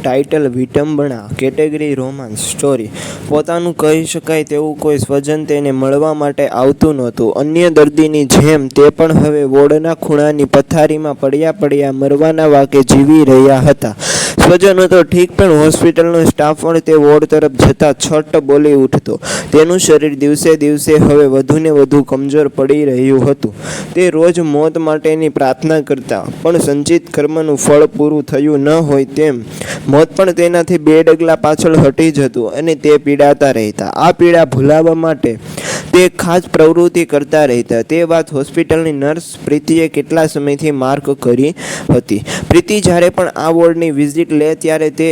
Title વિટંબણા category romance story પોતાનું કહી શકાય તેવું કોઈ સ્વજન તેને મળવા માટે આવતું નહોતું. અન્ય દર્દીની જેમ તે પણ હવે વોર્ડના ખૂણાની પથારીમાં પડ્યા પડ્યા મરવાના વાકે જીવી રહ્યા હતા. સ્વજનો તો ઠીક, પણ હોસ્પિટલનો સ્ટાફ પણ તે વોર્ડ તરફ જતા છટ બોલી ઉઠતો. તેનું શરીર દિવસે દિવસે હવે વધુને વધુ કમજોર પડી રહ્યું હતું. તે રોજ મોત માટેની પ્રાર્થના કરતા, પણ સંચિત કર્મનું ફળ પૂરું થયું ન હોય તેમ, મોત પણ તેનાથી બે ડગલા પાછળ હટી જતું અને તે પીડાતા રહેતા. આ પીડા ભૂલાવવા માટે તે ખાસ પ્રવૃત્તિ કરતા રહેતા. તે વાત હોસ્પિટલની નર્સ પ્રીતિએ કેટલા સમયથી માર્ક કરી હતી. પ્રીતિ જ્યારે પણ આ વોર્ડની વિઝિટ લે ત્યારે તે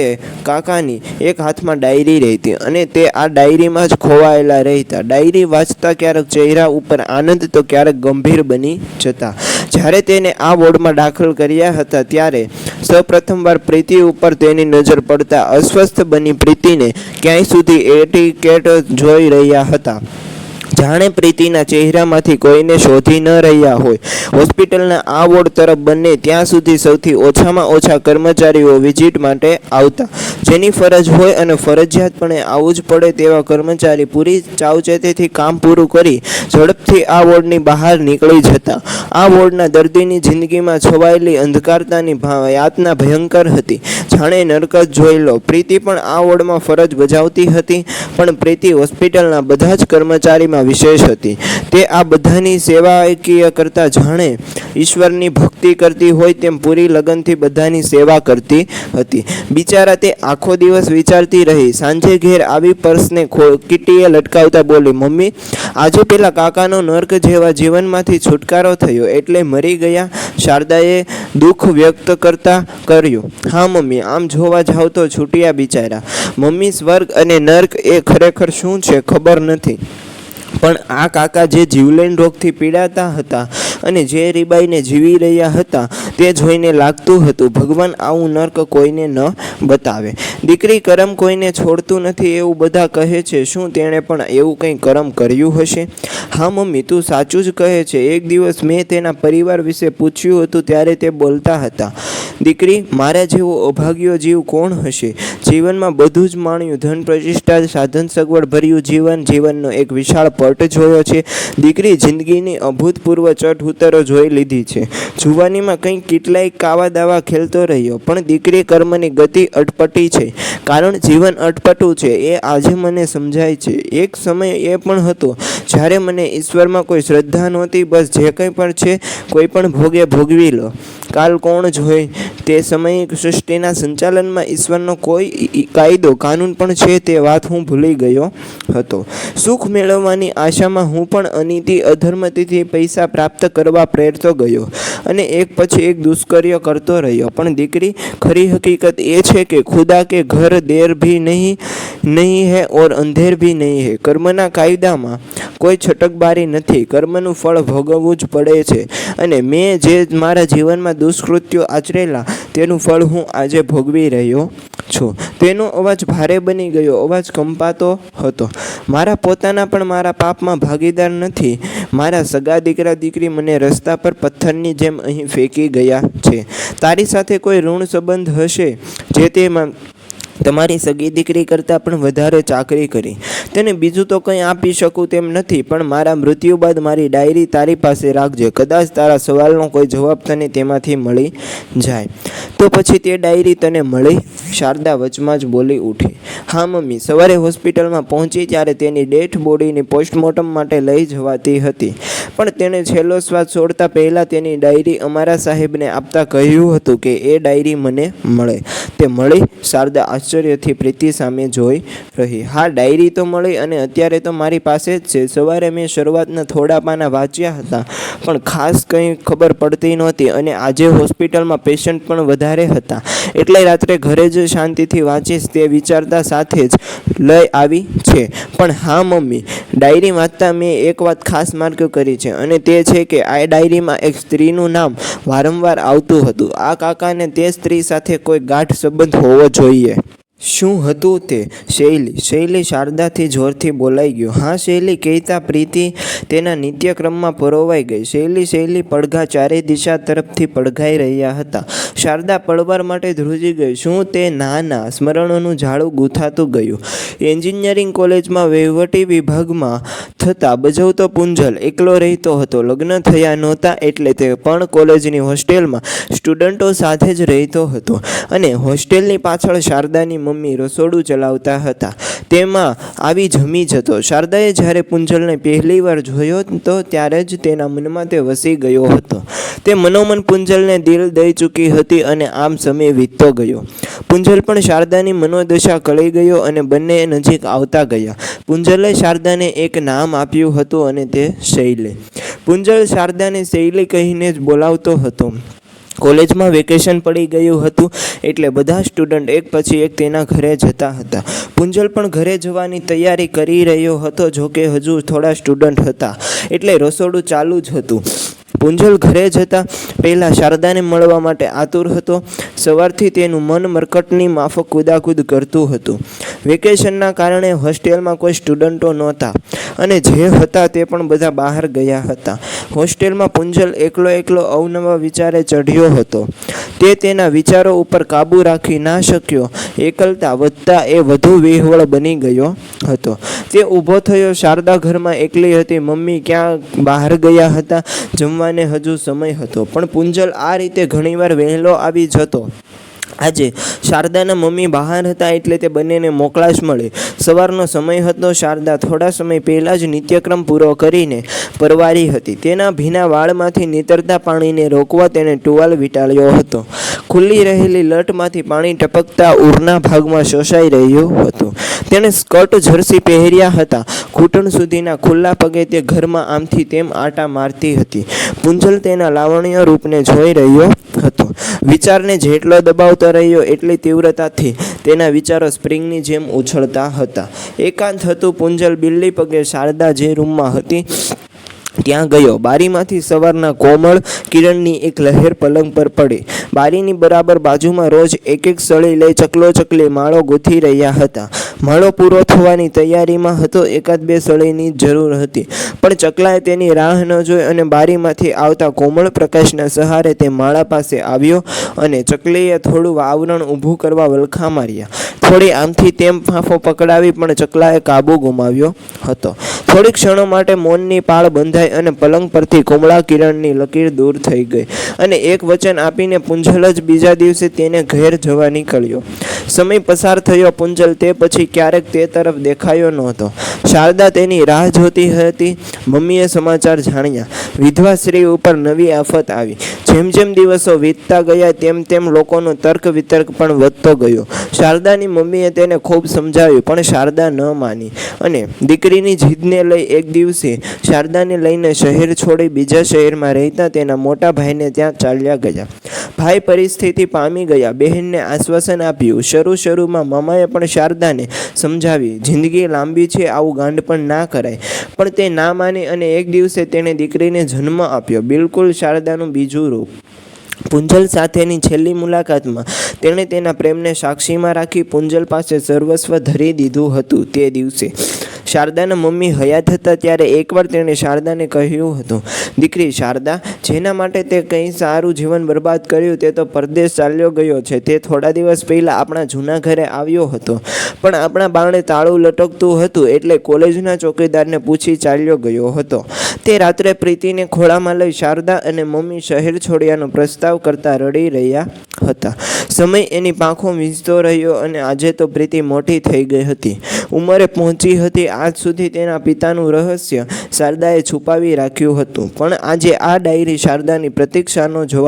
કાકાની એક હાથમાં ડાયરી રહેતી અને તે આ ડાયરીમાં જ ખોવાયેલા રહેતા. ડાયરી વાંચતા ક્યારેક ચહેરા ઉપર આનંદ તો ક્યારેક ગંભીર બની જતા. જ્યારે તેને આ વોર્ડમાં દાખલ કર્યા હતા ત્યારે સૌપ્રથમવાર પ્રીતિ ઉપર તેની નજર પડતા અસ્વસ્થ બની પ્રીતિને ક્યાંય સુધી એટીકેટ જોઈ રહ્યા હતા. જાણે પ્રીતિના ચહેરામાંથી કોઈને શોધી ન રહ્યા હોય. હોસ્પિટલના આ વોર્ડ તરફ બંને ત્યાં સુધી સૌથી ઓછામાં ઓછા કર્મચારીઓ વિઝિટ માટે આવતા. જેની ફરજ હોય અને ફરજિયાતપણે આવવું જ પડે તેવા કર્મચારી પૂરી ચાવચેતીથી કામ પૂરું કરી ઝડપથી આ વોર્ડની બહાર નીકળી જતા. આ વોર્ડના દર્દીની જિંદગીમાં છવાયેલી અંધકારતાની યાતના ભયંકર હતી. જાણે નરક જ જોઈ લો. પ્રીતિ પણ આ વોર્ડમાં ફરજ બજાવતી હતી, પણ પ્રીતિ હોસ્પિટલના બધા જ કર્મચારીમાં વિશેષ હતી. તે આ બધાની સેવાકીય કરતા જાણે ઈશ્વરની ભક્તિ કરતી હોય તેમ પૂરી લગનથી બધાની સેવા કરતી હતી. બિચારા તે આખો દિવસ વિચારતી રહી. સાંજે ઘેર આવી પર્સને કીટીએ લટકાવતા બોલી, મમ્મી, આજે પેલા કાકાનો નર્ક જેવા જીવનમાંથી છુટકારો થયો એટલે મરી ગયા. શારદાએ દુઃખ વ્યક્ત કરતા કર્યું. હા, મમ્મી, આમ જોવા જાવ તો છૂટ્યા બિચારા. મમ્મી, સ્વર્ગ અને નર્ક એ ખરેખર શું છે ખબર નથી. પણ આ કાકા જે જીવલેણ રોગથી પીડાતા હતા અને જે રીબાઈને જીવી રહ્યા હતા તે જોઈને લાગતું હતું, ભગવાન આવું નર્ક કોઈને ન બતાવે. દીકરી કરમ કોઈને છોડતું નથી એવું બધા કહે છે, શું તેણે પણ એવું કંઈ કરમ કર્યું હશે? હા, મમ્મી, તું સાચું જ કહે છે, એક દિવસ મેં તેના પરિવાર વિશે પૂછ્યું હતું ત્યારે તે બોલતા હતા, દીકરી, મારા જેવો અભાગ્યો જીવ કોણ હશે? જીવનમાં બધું જ માણ્યું, ધન પ્રતિષ્ઠા, સાધન સગવડ ભર્યું, જીવન, જીવનનો એક વિશાળ પટ જોયો છે. દીકરી, જિંદગીની અભૂતપૂર્વ ચટ ઉતરો જોઈ લીધી છે. જુવાનીમાં કંઈક કેટલાય કાવા દાવા ખેલતો રહ્યો, પણ દીકરી કર્મની ગતિ અટપટી છે. કારણ જીવન અટપટું છે, એ આજે મને સમજાય છે. એક સમય એ પણ હતો, જ્યારે મને ઈશ્વરમાં કોઈ શ્રદ્ધા નહોતી, બસ જે કંઈ પણ છે, કોઈ પણ ભોગે ભોગવી લો. કાલ કોણ જોઈ? તે સમયે સૃષ્ટિના સંચાલનમાં ઈશ્વરનો કોઈ કાયદો કાનૂન પણ છે, તે વાત હું ભૂલી ગયો હતો. સુખ મેળવવાની આશામાં હું પણ અનીતિ અધર્મતિથી પૈસા પ્રાપ્ત કરવા પ્રેરતો ગયો અને એક પછી એક દુષ્કર્ય કરતો રહ્યો. પણ દીકરી, ખરી હકીકત એ છે કે ખુદા કે ઘર દેર ભી નહીં નહીં હે ઓર અંધેર ભી નહીં હે. કર્મના કાયદામાં કોઈ છટકબારી નથી. કર્મનું ફળ ભોગવવું જ પડે છે. અને મેં જે મારા જીવનમાં દુષ્કૃત્યો આચરેલા તેનું ફળ હું આજે ભોગવી રહ્યો છું. તેનો અવાજ ભારે બની ગયો, અવાજ કંપાતો હતો. મારા પોતાના પણ મારા પાપમાં ભાગીદાર નથી. મારા સગા દીકરા દીકરી મને રસ્તા પર પથ્થરની જેમ અહીં ફેંકી ગયા છે. તારી સાથે કોઈ ઋણ સંબંધ હશે? જે તેમાં તમારી સગી દીકરી કરતાં પણ વધારે ચાકરી કરી. તેને બીજું તો કંઈ આપી શકું તેમ નથી, પણ મારા મૃત્યુ બાદ મારી ડાયરી તારી પાસે રાખજે. કદાચ તારા સવાલનો કોઈ જવાબ તને તેમાંથી મળી જાય. તો પછી તે ડાયરી તને મળી? શારદા વચમાં જ બોલી ઉઠી. હા, મમ્મી, સવારે હોસ્પિટલમાં પહોંચી ત્યારે તેની ડેથ બોડીની પોસ્ટમોર્ટમ માટે લઈ જવાતી હતી. પણ તેણે છેલ્લો શ્વાસ છોડતા પહેલાં તેની ડાયરી અમારા સાહેબને આપતા કહ્યું હતું કે એ ડાયરી મને મળે. તે મળી? શારદા આશ્ચર્યથી પ્રીતિ સામે જોઈ રહી. હા, ડાયરી તો મળી અને અત્યારે તો મારી પાસે જ છે. સવારે મેં શરૂઆતના થોડા પાના વાંચ્યા હતા, પણ ખાસ કંઈ ખબર પડતી નહોતી અને આજે હોસ્પિટલમાં પેશન્ટ પણ વધારે હતા. એટલે રાત્રે ઘરે જ શાંતિથી વાંચીશ તે વિચારતા સાથે જ લઈ આવી છે. પણ હા, મમ્મી, ડાયરી વાંચતા મેં એક વાત ખાસ માર્ક કરી છે અને તે છે કે આ ડાયરીમાં એક સ્ત્રીનું નામ વારંવાર આવતું હતું. આ કાકાને તે સ્ત્રી સાથે કોઈ ગાઢ સંબંધ હોવો જોઈએ. શું હતું તે? શૈલી. શૈલી શારદાથી જોરથી બોલાઈ ગયું. હા, શૈલી કહેતા પ્રીતિ તેના નિત્યક્રમમાં પરોવાઈ ગઈ. શૈલી શૈલી પડઘા ચારે દિશા તરફથી પડઘાઈ રહ્યા હતા. શારદા પડવાર માટે ધ્રુજી ગઈ. શું તે ના ના સ્મરણોનું ઝાડું ગૂંથાતું ગયું? એન્જિનિયરિંગ કોલેજમાં વહીવટી વિભાગમાં થતાં બજવતો પુંજલ એકલો રહેતો હતો. લગ્ન થયા નહોતા એટલે તે પણ કોલેજની હોસ્ટેલમાં સ્ટુડન્ટો સાથે જ રહેતો હતો અને હોસ્ટેલની પાછળ શારદાની મમ્મી રસોડું ચલાવતા હતા. તેમાં આવી જમી જતો. શારદાએ જ્યારે પૂંજલને પહેલી વાર જોયો તો ત્યારે જ તેના મનમાં તે વસી ગયો હતો. તે મનોમન પૂંજલને દિલ દઈ ચૂકી હતી અને આમ સમય વીતતો ગયો. પુંજલ પણ શારદાની મનોદશા કળી ગયો અને બંને નજીક આવતા ગયા. પૂંજલે શારદાને એક નામ આપ્યું હતું અને તે શૈલી. પુંજલ શારદાને શૈલી કહીને જ બોલાવતો હતો. કોલેજમાં વેકેશન પડી ગયું હતું એટલે બધા સ્ટુડન્ટ એક પછી એક તેના ઘરે જતા હતા. પૂંજલ પણ ઘરે જવાની તૈયારી કરી રહ્યો હતો જોકે હજુ થોડા સ્ટુડન્ટ હતા. એટલે રસોડું ચાલુ જ હતું. પૂંજલ ઘરે જતાં પહેલાં શારદાને મળવા માટે આતુર હતો. સવારથી તેનું મન મરકટની માફક કુદાકુદ કરતું હતું. વેકેશનના કારણે હોસ્ટેલમાં કોઈ સ્ટુડન્ટો નહોતા અને જે હતા તે પણ બધા બહાર ગયા હતા. હોસ્ટેલમાં પુંજલ એકલો એકલો અવનવા વિચારે ચઢ્યો હતો. તે તેના વિચારો ઉપર કાબૂ રાખી ના શક્યો. એકલતા વધતા એ વધુ વિહવળ બની ગયો હતો. તે ઊભો થયો શારદા ઘરમાં એકલી હતી. મમ્મી ક્યાં બહાર ગયા હતા? જમવાને હજુ સમય હતો. પણ પુંજલ આ રીતે ઘણીવાર વહેલો આવી જતો. આજે શારદાના મમ્મી બહાર હતા એટલે તે બંનેને મોકળાશ મળી. સવારનો સમય હતો, શારદા થોડા સમય પહેલાં જ નિત્યક્રમ પૂરો કરીને પરવારી હતી. તેના ભીના વાળમાંથી નીતરતા પાણીને રોકવા તેણે ટુવાલ વીંટાળ્યો હતો. ખુલ્લી રહેલી લટમાંથી પાણી ટપકતા ઉરના ભાગમાં શોષાઈ રહ્યું હતું. તેણે સ્કર્ટ જર્સી પહેર્યા હતા. ઘૂંટણ સુધીના ખુલ્લા પગે તે ઘરમાં આમથી તેમ આટા મારતી હતી. પુંજલ તેના લાવણ્ય રૂપને જોઈ રહ્યો હતો. વિચારને જેટલો દબાવતો રહ્યો, એટલી તીવ્રતાથી તેના વિચારો સ્પ્રિંગની જેમ ઉછળતા હતા. એકાંત હતું પુંજલ બિલ્લી પગે શારદા જે રૂમમાં હતી. ત્યાં ગયો. બારીમાંથી સવારના કોમળ કિરણની એક લહેર પલંગ પર પડી. બારીની બરાબર બાજુમાં રોજ એક એક સળી લઈ ચકલો ચકલી માળો ગૂંથી રહ્યા હતા. માળો પૂરો થવાની તૈયારીમાં હતો. એકાદ બે સળીની જરૂર હતી. પણ ચકલાએ તેની રાહ ન જોઈ અને બારીમાંથી આવતા કોમળ પ્રકાશના સહારે તે માળા પાસે આવ્યો અને ચકલીએ થોડું આવરણ ઊભું કરવા વલખા માર્યા. થોડી આમથી તેમ ફાંફો પકડાવી પણ ચકલાએ કાબુ ગુમાવ્યો હતો. થોડી ક્ષણો માટે મૌનની પાળ બંધાઈ અને પલંગ પરથી કોમળા કિરણની લકીર દૂર થઈ ગઈ. અને એક વચન આપીને પુંજલ જ બીજા દિવસે તેને ઘેર જવા નીકળ્યો. સમય પસાર થયો પુંજલ તે પછી ક્યારેક તે તરફ દેખાયો નહોતો. શારદા તેની રાહ જોતી હતી. મમ્મીએ સમાચાર જાણ્યા. વિધવા સ્ત્રી ઉપર નવી આફત આવી. જેમ જેમ દિવસો વીતતા ગયા તેમ તેમ લોકોનો તર્ક વિતર્ક પણ વધતો ગયો. શારદાની મમ્મીએ તેને ખૂબ સમજાવ્યું, પણ શારદા ન માની. અને દીકરીની જીદને લઈ એક દિવસે શારદાને લઈને શહેર છોડી બીજા શહેરમાં રહેતા તેના મોટા ભાઈને ત્યાં ચાલ્યા ગયા. ભાઈ પરિસ્થિતિ પામી ગયા. બહેનને આશ્વાસન આપ્યું. શરૂ શરૂમાં મામાએ પણ શારદાને સમજાવી, જિંદગી લાંબી છે, આવું ગાંડ પણ ના કરાય. પણ તે ના માની અને એક દિવસે તેણે દીકરીને જન્મ આપ્યો. બિલકુલ શારદાનું બીજું રૂપ. પુંજલ સાથેની છેલ્લી મુલાકાતમાં તેણે તેના પ્રેમને સાક્ષીમાં રાખી પુંજલ પાસે સર્વસ્વ ધરી દીધું હતું તે દિવસે. શારદાના મમ્મી હયાત હતા ત્યારે એકવાર તેણે શારદાને કહ્યું હતું, દીકરી, શારદા, જેના માટે તે કંઈ સારું જીવન બરબાદ કર્યું તે તો પરદેશ ચાલ્યો ગયો છે. તે થોડા દિવસ પહેલાં આપણા જૂના ઘરે આવ્યો હતો. પણ આપણા બારણે તાળું લટકતું હતું એટલે કોલેજના ચોકીદારને પૂછી ચાલ્યો ગયો હતો. તે રાત્રે પ્રીતિને ખોળામાં લઈ શારદા અને મમ્મી શહેર છોડ્યાનો પ્રસ્તાવ કરતા રડી રહ્યા હતા. સમય એની પાંખો વીંઝતો રહ્યો અને આજે તો પ્રીતિ મોટી થઈ ગઈ હતી. ઉંમરે પહોંચી હતી આજ સુધી તેના પિતાનું રહસ્ય શારદાએ છુપાવી રાખ્યું હતું. પણ આજે આ ડાયરી શારદાની પ્રતીક્ષાનો જવાબ